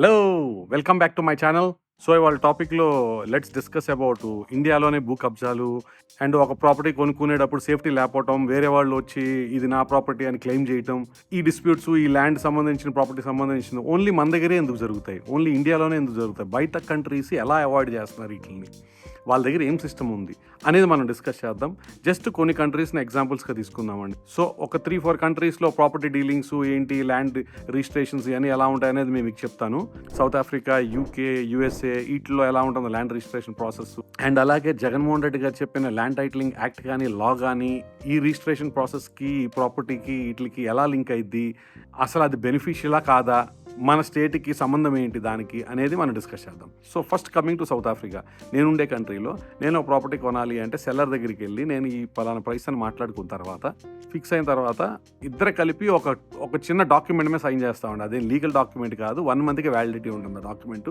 Hello welcome back to my channel. So ఇవాళ టాపిక్లో let's discuss about ఇండియాలోనే భూ కబ్జాలు అండ్ ఒక ప్రాపర్టీ కొనుక్కునేటప్పుడు సేఫ్టీ లేకపోవటం వేరే వాళ్ళు వచ్చి ఇది నా ప్రాపర్టీ అని క్లెయిమ్ చేయటం ఈ డిస్ప్యూట్స్ ఈ ల్యాండ్ సంబంధించిన ప్రాపర్టీ సంబంధించిన ఓన్లీ మన దగ్గరే ఎందుకు జరుగుతాయి? ఓన్లీ ఇండియాలోనే ఎందుకు జరుగుతాయి? బయట కంట్రీస్ ఎలా అవాయిడ్ చేస్తున్నారు వీటిని వాళ్ళ దగ్గర ఏం సిస్టమ్ ఉంది అనేది మనం డిస్కస్ చేద్దాం. జస్ట్ కొన్ని కంట్రీస్ని ఎగ్జాంపుల్స్గా తీసుకుందామండి. సో ఒక త్రీ ఫోర్ కంట్రీస్లో ప్రాపర్టీ డీలింగ్స్ ఏంటి ల్యాండ్ రిజిస్ట్రేషన్స్ ఇవన్నీ ఎలా ఉంటాయి అనేది మేము మీకు చెప్తాను. సౌత్ ఆఫ్రికా యూకే యూఎస్ఏ వీటిలో ఎలా ఉంటుందో ల్యాండ్ రిజిస్ట్రేషన్ ప్రాసెస్ అండ్ అలాగే జగన్మోహన్ రెడ్డి గారు చెప్పిన ల్యాండ్ టైటిలింగ్ యాక్ట్ కానీ లా కానీ ఈ రిజిస్ట్రేషన్ ప్రాసెస్కి ఈ ప్రాపర్టీకి వీటికి ఎలా లింక్ అయింది అసలు అది బెనిఫిషియలా కాదా? మన స్టేట్కి సంబంధం ఏంటి దానికి అనేది మనం డిస్కస్ చేద్దాం. So first coming to South Africa. నేను ఉండే కంట్రీలో నేను ఒక ప్రాపర్టీ కొనాలి అంటే సెల్లర్ దగ్గరికి వెళ్ళి నేను ఈ పలానా ప్రైస్ అని మాట్లాడుకున్న తర్వాత ఫిక్స్ అయిన తర్వాత ఇద్దరు కలిపి ఒక ఒక చిన్న డాక్యుమెంట్ మీద సైన్ చేస్తామండి. అదేం లీగల్ డాక్యుమెంట్ కాదు వన్ మంత్కి వ్యాలిడిటీ ఉంటుంది డాక్యుమెంట్.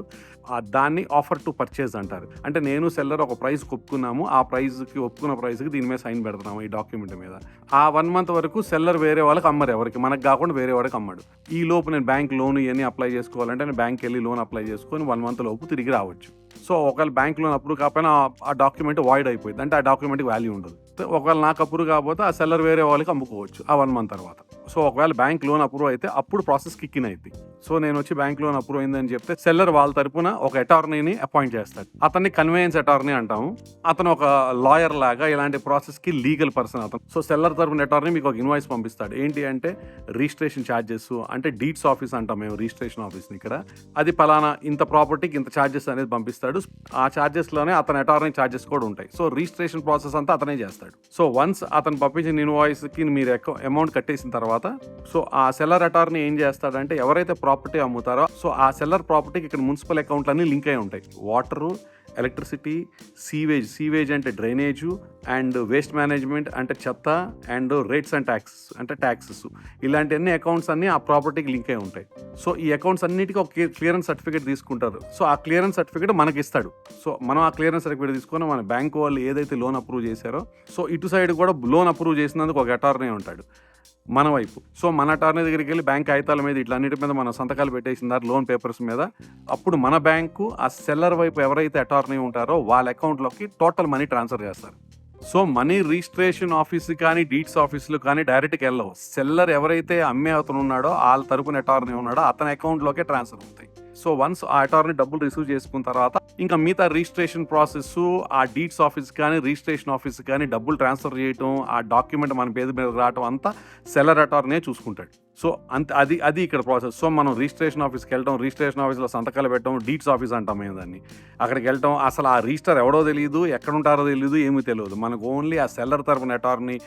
దాన్ని ఆఫర్ టు పర్చేజ్ అంటారు. అంటే నేను సెల్లర్ ఒక ప్రైస్ ఒప్పుకున్నాము ఆ ప్రైస్కి ఒప్పుకున్న ప్రైస్కి దీని మీద సైన్ పెడుతున్నాము ఈ డాక్యుమెంట్ మీద. ఆ వన్ మంత్ వరకు సెల్లర్ వేరే వాళ్ళకి అమ్మరు ఎవరికి మనకు కాకుండా వేరే వాడికి అమ్మడు. ఈ లోపు నేను బ్యాంక్ లోన్ ఇవన్నీ అప్లై చేసుకోవాలంటే నేను బ్యాంక్ వెళ్ళి లోన్ అప్లై చేసుకొని వన్ మంత్ లోపు తిరిగి రావచ్చు. సో ఒకవేళ బ్యాంక్ లోన్ అప్రూవ్ కాకపోయినా ఆ- ఆ డాక్యుమెంట్ వాయిడ్ అయిపోయింది అంటే ఆ డాక్యుమెంట్కి వాల్యూ ఉండదు. ఒకవేళ నాకు అప్రూవ్ కాకపోతే ఆ సెల్లర్ వేరే వాళ్ళకి అమ్ముకోవచ్చు ఆ వన్ మంత్ తర్వాత. సో ఒకవేళ బ్యాంక్ లోన్ అప్రూవ్ అయితే అప్పుడు ప్రాసెస్ కిక్కిన్ అయింది సో నేను వచ్చి బ్యాంక్ లోన్ అప్రూవ్ అయిందని చెప్తే సెల్లర్ వాళ్ళ తరపున ఒక అటార్నీని అపాయింట్ చేస్తాడు అతన్ని కన్వేయన్స్ అటార్నీ అంటాము. అతను ఒక లాయర్ లాగా ఇలాంటి ప్రాసెస్కి లీగల్ పర్సన్ అతను. సో సెల్లర్ తరపున అటార్నీ మీకు ఒక ఇన్వాయిస్ పంపిస్తాడు. ఏంటి అంటే రిజిస్ట్రేషన్ ఛార్జెస్ అంటే డీట్స్ ఆఫీస్ అంటాం మేము రిజిస్ట్రేషన్ ఆఫీస్ని ఇక్కడ. అది పలానా ఇంత ప్రాపర్టీకి ఇంత ఛార్జెస్ అనేది పంపిస్తాడు. ఆ ఛార్జెస్లోనే అతని అటార్నీ ఛార్జెస్ కూడా ఉంటాయి. సో రిజిస్ట్రేషన్ ప్రాసెస్ అంతా అతనే చేస్తాడు. సో వన్స్ అతను పంపించిన ఇన్వాయిస్కి మీరు అమౌంట్ కట్టేసిన తర్వాత సో ఆ సెల్లర్ అటార్నీ ఏం చేస్తాడంటే ఎవరైతే ప్రాపర్టీ అమ్ముతారో సో ఆ సెల్లర్ ప్రాపర్టీకి ఇక్కడ మున్సిపల్ అకౌంట్లన్నీ లింక్ అయి ఉంటాయి. వాటరు ఎలక్ట్రిసిటీ సీవేజ్ సీవేజ్ అంటే డ్రైనేజు అండ్ వేస్ట్ మేనేజ్మెంట్ అంటే చెత్త అండ్ రేట్స్ అండ్ ట్యాక్సెస్ అంటే ట్యాక్సెస్. ఇలాంటి అన్ని అకౌంట్స్ అన్ని ఆ ప్రాపర్టీకి లింక్ అయి ఉంటాయి. సో ఈ అకౌంట్స్ అన్నిటికీ ఒక క్లియరెన్స్ సర్టిఫికేట్ తీసుకుంటారు. సో ఆ క్లియరెన్స్ సర్టిఫికేట్ మనకి ఇస్తాడు. సో మనం ఆ క్లియరెన్స్ సర్టిఫికేట్ తీసుకొని మన బ్యాంక్ వాళ్ళు ఏదైతే లోన్ అప్రూవ్ చేశారో సో ఇటు సైడ్ కూడా లోన్ అప్రూవ్ చేసినందుకు ఒక అటార్నీ ఉంటాడు. మన వైపు. సో మన అటార్నీ దగ్గరికి వెళ్ళి బ్యాంక్ కాగితాల మీద ఇట్లన్నిటి మీద మన సంతకాలు పెట్టేసిన లోన్ పేపర్స్ మీద అప్పుడు మన బ్యాంకు ఆ సెల్లర్ వైపు ఎవరైతే అటార్నీ ఉంటారో వాళ్ళ అకౌంట్లోకి టోటల్ మనీ ట్రాన్స్ఫర్ చేస్తారు. సో మనీ రిజిస్ట్రేషన్ ఆఫీస్ కానీ డీట్స్ ఆఫీసులు కానీ డైరెక్ట్గా వెళ్ళవు. సెల్లర్ ఎవరైతే అమ్మే అతను ఉన్నాడో వాళ్ళ తరపున అటార్నీ ఉన్నాడో అతని అకౌంట్లోకే ట్రాన్స్ఫర్ అవుతాయి. సో వన్స్ ఆ అటార్నీ డబ్బులు రిసీవ్ చేసుకున్న తర్వాత ఇంకా మిగతా రిజిస్ట్రేషన్ ప్రాసెస్ ఆ డీట్స్ ఆఫీస్ కానీ రిజిస్ట్రేషన్ ఆఫీస్ కానీ డబ్బులు ట్రాన్స్ఫర్ చేయటం ఆ డాక్యుమెంట్ మన పేరు మీద రావటం అంతా సెల్లర్ అటార్నే చూసుకుంటాడు. సో అంత అది అది ఇక్కడ ప్రాసెస్ సో మనం రిజిస్ట్రేషన్ ఆఫీస్కి వెళ్ళటం రిజిస్ట్రేషన్ ఆఫీస్లో సంతకాలు పెట్టడం డీట్స్ ఆఫీస్ అంటాం మేము దాన్ని. అక్కడికి వెళ్ళటం అసలు ఆ రిజిస్టర్ ఎవడో తెలియదు ఎక్కడ ఉంటారో తెలియదు ఏమీ తెలియదు మనకు ఓన్లీ ఆ సెల్లర్ తరపున అటార్నీ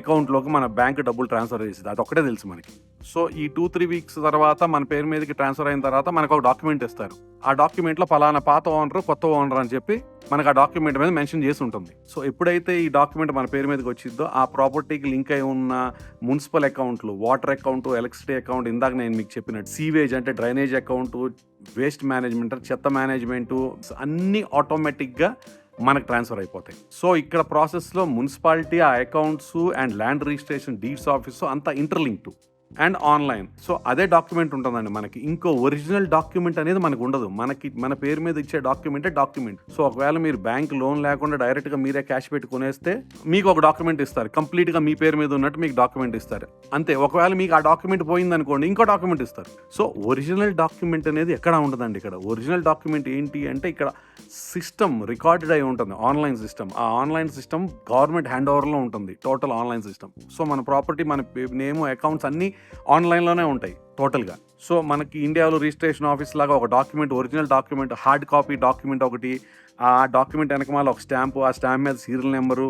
అకౌంట్లోకి మన బ్యాంక్ డబ్బులు ట్రాన్స్ఫర్ చేసేది. అది ఒకటే తెలుసు మనకి. సో ఈ టూ త్రీ వీక్స్ తర్వాత మన పేరు మీదకి ట్రాన్స్ఫర్ అయిన తర్వాత మనకు ఒక డాక్యుమెంట్ ఇస్తారు. ఆ డాక్యుమెంట్లో పలానా పాత ఓనర్ కొత్త ఓనర్ అని చెప్పి మనకు ఆ డాక్యుమెంట్ మీద మెన్షన్ చేసి ఉంటుంది. సో ఎప్పుడైతే ఈ డాక్యుమెంట్ మన పేరు మీదకి వచ్చిందో ఆ ప్రాపర్టీకి లింక్ అయి ఉన్న మున్సిపల్ అకౌంట్లు వాటర్ అకౌంట్ ఎలక్ట్రిసిటీ అకౌంట్ ఇందాక నేను మీకు చెప్పినట్టు సీవేజ్ అంటే డ్రైనేజ్ అకౌంట్ వేస్ట్ మేనేజ్మెంట్ చెత్త మేనేజ్మెంటు అన్నీ ఆటోమేటిక్గా మనకు ట్రాన్స్ఫర్ అయిపోతాయి. సో ఇక్కడ ప్రాసెస్లో మున్సిపాలిటీ ఆ accounts and land registration deeds office అంతా ఇంటర్లింక్డ్ అండ్ ఆన్లైన్. సో అదే డాక్యుమెంట్ ఉంటుందండి మనకి. ఇంకో ఒరిజినల్ డాక్యుమెంట్ అనేది మనకు ఉండదు. మనకి మన పేరు మీద ఇచ్చే డాక్యుమెంటే డాక్యుమెంట్. సో ఒకవేళ మీరు బ్యాంక్ లోన్ లేకుండా డైరెక్ట్గా మీరే క్యాష్ పెట్టుకునేస్తే మీకు ఒక డాక్యుమెంట్ ఇస్తారు. కంప్లీట్గా మీ పేరు మీద ఉన్నట్టు మీకు డాక్యుమెంట్ ఇస్తారు. అంతే. ఒకవేళ మీకు ఆ డాక్యుమెంట్ పోయింది అనుకోండి ఇంకో డాక్యుమెంట్ ఇస్తారు. సో ఒరిజినల్ డాక్యుమెంట్ అనేది ఎక్కడ ఉండదండి ఇక్కడ? ఒరిజినల్ డాక్యుమెంట్ ఏంటి అంటే ఇక్కడ సిస్టమ్ రికార్డెడ్ అయి ఉంటుంది. Online system. ఆ ఆన్లైన్ సిస్టమ్ గవర్నమెంట్ హ్యాండ్ ఓవర్లో ఉంటుంది. Total online system. సో మన ప్రాపర్టీ మన నేమ్ అకౌంట్స్ అన్నీ ఆన్లైన్లోనే ఉంటాయి. టోటల్గా. సో మనకి ఇండియాలో రిజిస్ట్రేషన్ ఆఫీస్ లాగా ఒక document original document hard copy document ఒకటి ఆ డాక్యుమెంట్ వెనకమాల ఒక స్టాంపు ఆ స్టాంప్ మీద సీరియల్ నెంబరు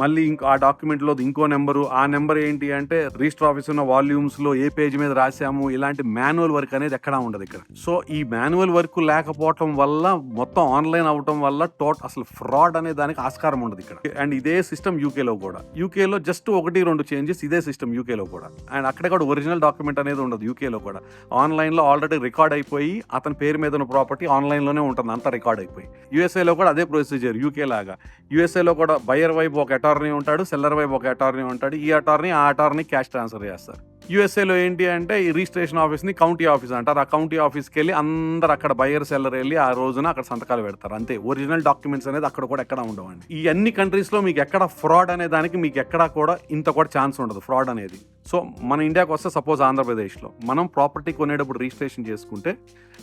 మళ్ళీ ఇంకో ఆ డాక్యుమెంట్లో ఇంకో నెంబరు ఆ నెంబర్ ఏంటి అంటే రిజిస్టర్ ఆఫీస్ ఉన్న వాల్యూమ్స్లో ఏ పేజ్ మీద రాసాము ఇలాంటి మాన్యువల్ వర్క్ అనేది ఎక్కడా ఉండదు ఇక్కడ. సో ఈ మాన్యువల్ వర్క్ లేకపోవటం వల్ల మొత్తం ఆన్లైన్ అవటం వల్ల టోట్ అసలు ఫ్రాడ్ అనే దానికి ఆస్కారం ఉండదు ఇక్కడ. అండ్ ఇదే సిస్టమ్ యూకేలో కూడా. యూకేలో జస్ట్ ఒకటి రెండు చేంజెస్ ఇదే సిస్టమ్ యూకేలో కూడా. అండ్ అక్కడ కూడా ఒరిజినల్ డాక్యుమెంట్ అనేది ఉండదు యూకే యూకేలో కూడా. ఆన్లైన్లో ఆల్రెడీ రికార్డ్ అయిపోయి అతని పేరు మీద ఉన్న ప్రాపర్టీ ఆన్లైన్లోనే ఉంటుంది అంతా రికార్డ్ అయిపోయి. యూఎస్ఏలో కూడా అదే ప్రొసీజర్ యూకే లాగా. యూఎస్ఏలో కూడా బయర్ వైపు ఒక అటార్నీ ఉంటాడు సెల్లర్ వైపు ఒక అటార్నీ ఉంటాడు ఈ అటార్నీ ఆ అటార్నీ క్యాష్ ట్రాన్స్ఫర్ చేస్తారు. యూఎస్ఏలో ఏంటి అంటే ఈ రిజిస్ట్రేషన్ ఆఫీస్ని కౌంటీ ఆఫీస్ అంటారు. ఆ కౌంటీ ఆఫీస్కి వెళ్ళి అందరు అక్కడ బయర్ సెల్లర్ వెళ్ళి ఆ రోజున అక్కడ సంతకాలు పెడతారు. అంతే. ఒరిజినల్ డాక్యుమెంట్స్ అనేది అక్కడ కూడా ఎక్కడ ఉండవండి. ఈ అన్ని కంట్రీస్లో మీకు ఎక్కడ ఫ్రాడ్ అనే దానికి మీకు ఎక్కడ కూడా ఇంత కూడా ఛాన్స్ ఉండదు ఫ్రాడ్ అనేది. సో మన ఇండియాకి వస్తే సపోజ్ ఆంధ్రప్రదేశ్లో మనం ప్రాపర్టీ కొనేటప్పుడు రిజిస్ట్రేషన్ చేసుకుంటే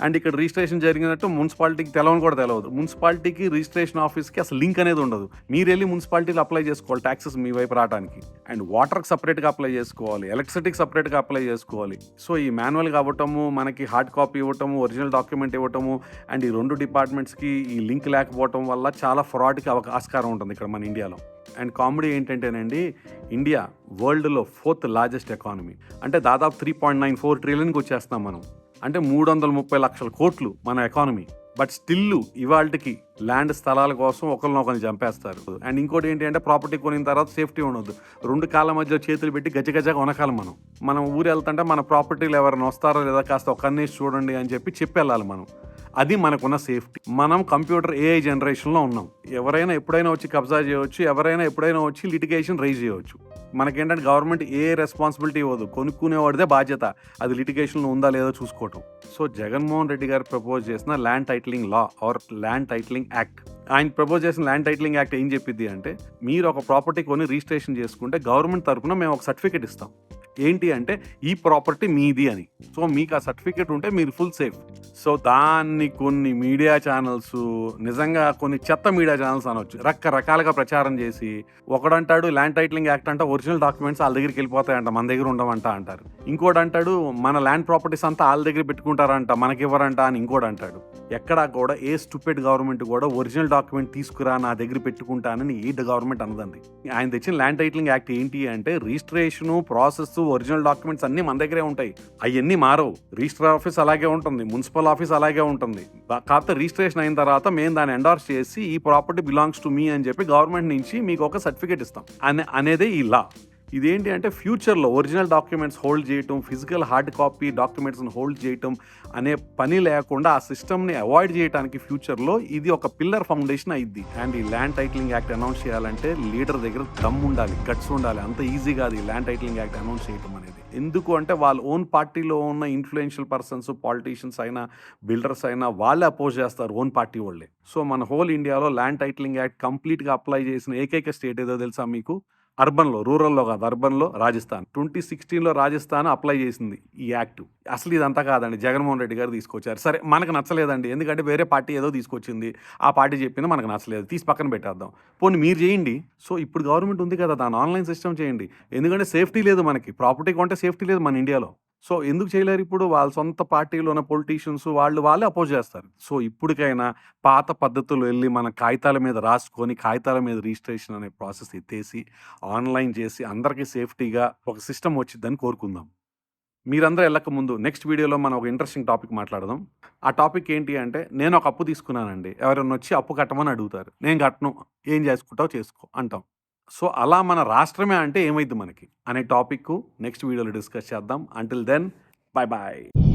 అండ్ ఇక్కడ రిజిస్ట్రేషన్ జరిగినట్టు మున్సిపాలిటీకి తెలవని కూడా తెలియదు మున్సిపాలిటీకి రిజిస్ట్రేషన్ ఆఫీస్కి అసలు లింక్ అనేది ఉండదు. మీరు వెళ్ళి మున్సిపాలిటీలో అప్లై చేసుకోవాలి ట్యాక్సెస్ మీ వైపు రావడానికి అండ్ వాటర్కి సపరేట్గా అప్లై చేసుకోవాలి ఎలక్ట్రిసిటీకి సపరేట్గా అప్లై చేసుకోవాలి. సో ఈ మాన్యువల్గా అవ్వటము మనకి హార్డ్ కాపీ ఇవ్వటము ఒరిజినల్ డాక్యుమెంట్ ఇవ్వటము అండ్ ఈ రెండు డిపార్ట్మెంట్స్కి ఈ లింక్ లేకపోవటం వల్ల చాలా ఫ్రాడ్కి అవకా ఆస్కారం ఉంటుంది ఇక్కడ మన ఇండియాలో అండ్ కామెడీ ఏంటంటేనండి ఇండియా వరల్డ్లో ఫోర్త్ లార్జెస్ట్ ఎకానమీ అంటే దాదాపు త్రీ పాయింట్ నైన్ ఫోర్ ట్రిలియన్కి వచ్చేస్తాం మనం. అంటే మూడు వందల ముప్పై లక్షల కోట్లు మన ఎకానమీ బట్ స్టిల్ ఇవాళకి ల్యాండ్ స్థలాల కోసం ఒకరినొకరిని చంపేస్తారు. అండ్ ఇంకోటి ఏంటి అంటే ప్రాపర్టీ కొనిన తర్వాత సేఫ్టీ ఉండదు రెండు కాళ్ళ మధ్య చేతులు పెట్టి గజగజగా కొనకాలి మనం. మనం ఊరు వెళ్తుంటే మన ప్రాపర్టీలు ఎవరైనా వస్తారో లేదా కాస్త ఒకరిని చూడండి అని చెప్పి చెప్పి వెళ్ళాలి మనం. అది మనకున్న సేఫ్టీ. మనం కంప్యూటర్ ఏఐ జనరేషన్లో ఉన్నాం. ఎవరైనా ఎప్పుడైనా వచ్చి కబ్జా చేయవచ్చు ఎవరైనా ఎప్పుడైనా వచ్చి లిటిగేషన్ రైజ్ చేయవచ్చు. మనకేంటంటే గవర్నమెంట్ ఏ రెస్పాన్సిబిలిటీ ఇవ్వదు. కొనుక్కునేవాడిదే బాధ్యత. అది లిటిగేషన్లో ఉందా లేదో చూసుకోవటం. సో జగన్మోహన్ రెడ్డి గారు ప్రపోజ్ చేసిన land titling law or land titling act ఆయన ప్రపోజ్ చేసిన ల్యాండ్ టైటిలింగ్ యాక్ట్ ఏం చెప్పిద్ది అంటే మీరు ఒక ప్రాపర్టీ కొని రిజిస్ట్రేషన్ చేసుకుంటే గవర్నమెంట్ తరపున మేము ఒక సర్టిఫికేట్ ఇస్తాం. ఏంటి అంటే ఈ ప్రాపర్టీ మీది అని. సో మీకు ఆ సర్టిఫికేట్ ఉంటే మీరు ఫుల్ సేఫ్ సో దాన్ని కొన్ని మీడియా ఛానల్స్ నిజంగా కొన్ని చెత్త మీడియా ఛానల్స్ అనవచ్చు రకరకాలుగా ప్రచారం చేసి ఒకడంటాడు ల్యాండ్ టైటిలింగ్ యాక్ట్ అంటే ఒరిజినల్ డాక్యుమెంట్స్ వాళ్ళ దగ్గరికి వెళ్ళిపోతాయంట మన దగ్గర ఉండమంట అంటారు. ఇంకోటి అంటాడు మన ల్యాండ్ ప్రాపర్టీస్ అంతా వాళ్ళ దగ్గర పెట్టుకుంటారంట మనకి ఇవ్వరంట అని ఇంకోటి అంటాడు ఎక్కడా కూడా ఏ స్టూపెడ్ గవర్నమెంట్ కూడా ఒరిజినల్ డాక్యుమెంట్ తీసుకురా నా దగ్గర పెట్టుకుంటానని ఈడ్ గవర్నమెంట్ అన్నదండి ఆయన తెచ్చిన ల్యాండ్ టైటిలింగ్ యాక్ట్ ఏంటి అంటే రిజిస్ట్రేషన్ ప్రాసెస్ ఒరిజినల్ డాక్యుమెంట్స్ అన్ని మన దగ్గరే ఉంటాయి. అవన్నీ మారవు. రిజిస్టర్ ఆఫీస్ అలాగే ఉంటుంది మున్సిపల్ ఆఫీస్ అలాగే ఉంటుంది. కాకపోతే రిజిస్ట్రేషన్ అయిన తర్వాత మేము దాన్ని ఎండార్స్ చేసి ఈ ప్రాపర్టీ బిలాంగ్స్ టు మీ అని చెప్పి గవర్నమెంట్ నుంచి మీకు ఒక సర్టిఫికేట్ ఇస్తాం. అనే అనేదే ఈ లా ఇదేంటి అంటే ఫ్యూచర్లో ఒరిజినల్ డాక్యుమెంట్స్ హోల్డ్ చేయటం ఫిజికల్ హార్డ్ కాపీ డాక్యుమెంట్స్ని హోల్డ్ చేయటం అనే పని లేకుండా ఆ సిస్టమ్ని అవాయిడ్ చేయడానికి ఫ్యూచర్లో ఇది ఒక పిల్లర్ ఫౌండేషన్ అయింది అండ్ ఈ ల్యాండ్ టైటిలింగ్ యాక్ట్ అనౌన్స్ చేయాలంటే లీడర్ దగ్గర దమ్ ఉండాలి గట్స్ ఉండాలి. అంత ఈజీ కాదు ఈ ల్యాండ్ టైటిలింగ్ యాక్ట్ అనౌన్స్ చేయటం అనేది. ఎందుకు అంటే వాళ్ళ ఓన్ పార్టీలో ఉన్న ఇన్ఫ్లుయెన్షియల్ పర్సన్స్ పాలిటీషియన్స్ అయినా బిల్డర్స్ అయినా వాళ్ళే అపోజ్ చేస్తారు ఓన్ పార్టీ వాళ్ళే. సో మన హోల్ ఇండియాలో ల్యాండ్ టైటిలింగ్ యాక్ట్ కంప్లీట్గా అప్లై చేసిన ఏకైక స్టేట్ ఏదో తెలుసా మీకు? అర్బన్లో రూరల్లో కాదు అర్బన్లో రాజస్థాన్. ట్వంటీ సిక్స్టీన్లో రాజస్థాన్ అప్లై చేసింది ఈ యాక్ట్. అసలు ఇదంతా కాదండి. జగన్మోహన్ రెడ్డి గారు తీసుకొచ్చారు. సరే మనకు నచ్చలేదండి. ఎందుకంటే వేరే పార్టీ ఏదో తీసుకొచ్చింది. ఆ పార్టీ చెప్పింది మనకు నచ్చలేదు. తీసి పక్కన పెట్టేద్దాం. పోనీ మీరు చేయండి. సో ఇప్పుడు గవర్నమెంట్ ఉంది కదా దాని ఆన్లైన్ సిస్టమ్ చేయండి. ఎందుకంటే సేఫ్టీ లేదు మనకి. ప్రాపర్టీ కొంటే సేఫ్టీ లేదు మన ఇండియాలో. సో ఎందుకు చేయలేరు ఇప్పుడు? వాళ్ళ సొంత పార్టీలో ఉన్న పొలిటీషియన్స్ వాళ్ళు వాళ్ళే అపోజ్ చేస్తారు. సో ఇప్పటికైనా పాత పద్ధతులు వెళ్ళి మన కాగితాల మీద రాసుకొని కాగితాల మీద రిజిస్ట్రేషన్ అనే ప్రాసెస్ ఎత్తేసి ఆన్లైన్ చేసి అందరికీ సేఫ్టీగా ఒక సిస్టమ్ వచ్చిద్దని కోరుకుందాం. మీరందరూ వెళ్ళక ముందు నెక్స్ట్ వీడియోలో మనం ఒక ఇంట్రెస్టింగ్ టాపిక్ మాట్లాడదాం. ఆ టాపిక్ ఏంటి అంటే నేను ఒక అప్పు తీసుకున్నానండి. ఎవరైనా వచ్చి అప్పు కట్టమని అడుగుతారు. నేను కట్టను. ఏం చేసుకుంటావు చేసుకో అంటాం. సో అలా మన రాష్ట్రమే అంటే ఏమైంది మనకి? అనే టాపిక్ నెక్స్ట్ వీడియోలో డిస్కస్ చేద్దాం. Until then bye bye